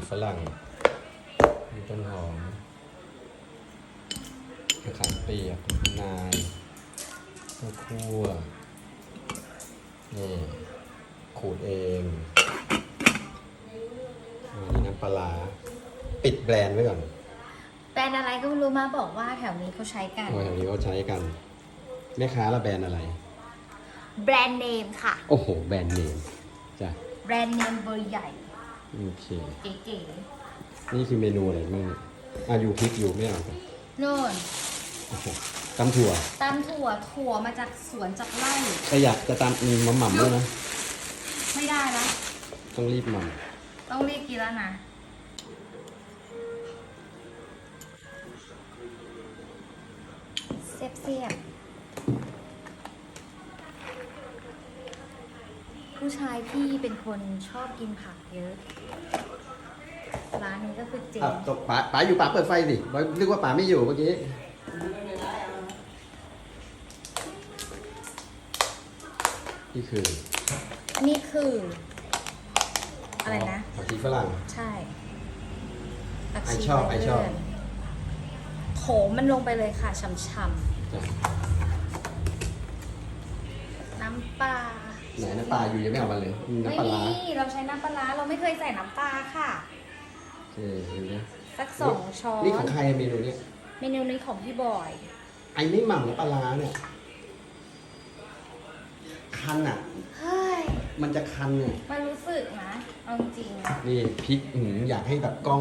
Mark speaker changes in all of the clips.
Speaker 1: ชีฝรั่ง มีต้นหอมมะขามเปียกนายข้าวคั่วนี่ขูดเองอันนี้น้ำปลาร้าปิดแบรนด์ไว้ก่อน
Speaker 2: แบรนด์อะไรก็ไม่รู้มาบอกว่าแถวนี้เขาใช้กัน
Speaker 1: โอ้ยแถวนี้เขาใช้กัน แม่ค้าละแบรนด์อะไร
Speaker 2: แบรนด์เนมค่ะ
Speaker 1: โอ้โห แบรนด์เนมจ้ะ
Speaker 2: แบรนด์เนมเบอร์ใหญ่
Speaker 1: โอเค
Speaker 2: เก๋
Speaker 1: นี่คือเมนูอะไรบ้างเนี่ยอะอยู่พริกอยู่ไม่เอากัน
Speaker 2: ๆโน่น
Speaker 1: โอ้โหตำถั่ว
Speaker 2: ตำถั่วถั่วมาจากสวนจากไร่
Speaker 1: แต่อยากจะตำมีมะหม่ำด้วยนะ
Speaker 2: ไม่ได้แล้ว
Speaker 1: ต้องรีบหม่
Speaker 2: ต้องรีบกินแล้วนะ เสียบเสียบ ผู้ชายพี่เป็นคนชอบกินผักเยอะ ร้านนี้ก็คือเจ๊ำ
Speaker 1: อะตกป๋าป๋าอยู่ป๋าเปิดไฟสินึกว่าป๋าไม่อยู่เมื่อกี้นี่คือ
Speaker 2: อันนี้คือ อะไรนะ
Speaker 1: ผักชีฝรั่ง
Speaker 2: ใช่ผัก
Speaker 1: ไอ
Speaker 2: ชี
Speaker 1: ชอบ
Speaker 2: ใบ
Speaker 1: ไอชอบ
Speaker 2: เลื่นโถมมันลงไปเลยค่ะช่ำ
Speaker 1: จ้ะ
Speaker 2: ๆน้ำปลา
Speaker 1: ไหนน้ำปลาอยู่ยังไม่เอามาเลยมี
Speaker 2: ไม่
Speaker 1: น้ำปลา
Speaker 2: มี
Speaker 1: ร้า
Speaker 2: เราใช้น้ำปลาร้าเราไม่เคยใส่น้ำปลาค่ะ
Speaker 1: โอเคเห็นไหม
Speaker 2: สักสองช้อน
Speaker 1: นี่ของใครเมนูเนี้ย
Speaker 2: เมนูนี้ของพี่บอย
Speaker 1: ไอ้ไม่หม่ำน้ำปลาร้าเนี่ยคันอะ
Speaker 2: เฮ้ย
Speaker 1: มันจะคันเนี่ย
Speaker 2: มันรู้สึกนะเอาจริง
Speaker 1: นี่พริกอื้อหืออยากให้แบบกล้อง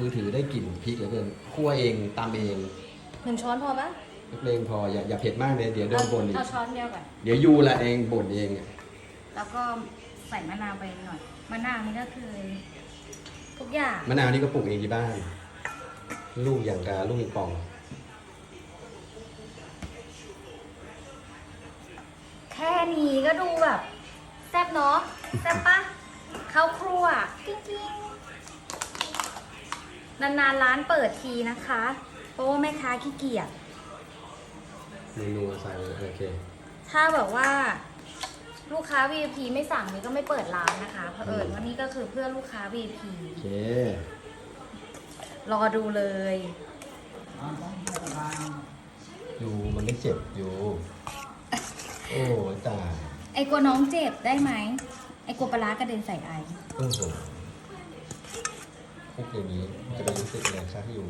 Speaker 1: มือถือได้กลิ่นพริกเหลือเกินคั่วเองตามเอง
Speaker 2: ๆหนึ่งช้อนพอปะ
Speaker 1: นักเลงพออย่าอย่าเผ็ดมากเลยเดี๋ยวโด
Speaker 2: เอา
Speaker 1: นบ่นอีก
Speaker 2: เอาช้อนเดียวก่อน
Speaker 1: เดี๋ยวยูละเองบ่นเองอะ
Speaker 2: แล้วก็ใส่มะนาวไปหน่อย มะนาวนี่ก็คือ ทุกอย่าง
Speaker 1: มะนาวนี่ก็ปลูกเองที่บ้าน ลูกอย่างกาลูกปิงปอง
Speaker 2: แค่นี้ก็ดูแบบ แซ่บเนาะแซ่บปะเข้าครัวกิ๊งๆนานๆร้านเปิดทีนะคะ เพราะว่าแม่ค้าขี้เกียจ
Speaker 1: เมนูใส่เลยโอเค
Speaker 2: ถ้าแบบว่า ลูกค้า VIP ไม่สั่งนี่ก็ไม่เปิดร้านนะคะเพราะเอิญว่านี่ก็คือเพื่อลูกค้า VIP
Speaker 1: โอเค
Speaker 2: รอดูเลย
Speaker 1: ยูมันไม่เจ็บยูโอ้ยตาย
Speaker 2: ไอ้กลัวน้องเจ็บได้ไหมไอ้กลัวปลาร้ากระเด็นใส่ไอ
Speaker 1: โอ้โหคุกอย่างนี้จะไปรู้สึกอะไรครับอยู่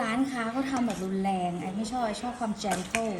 Speaker 2: ร้านค้าเขาทำแบบรุนแรงไอ้ไม่ชอบไอ้ชอบความ gentle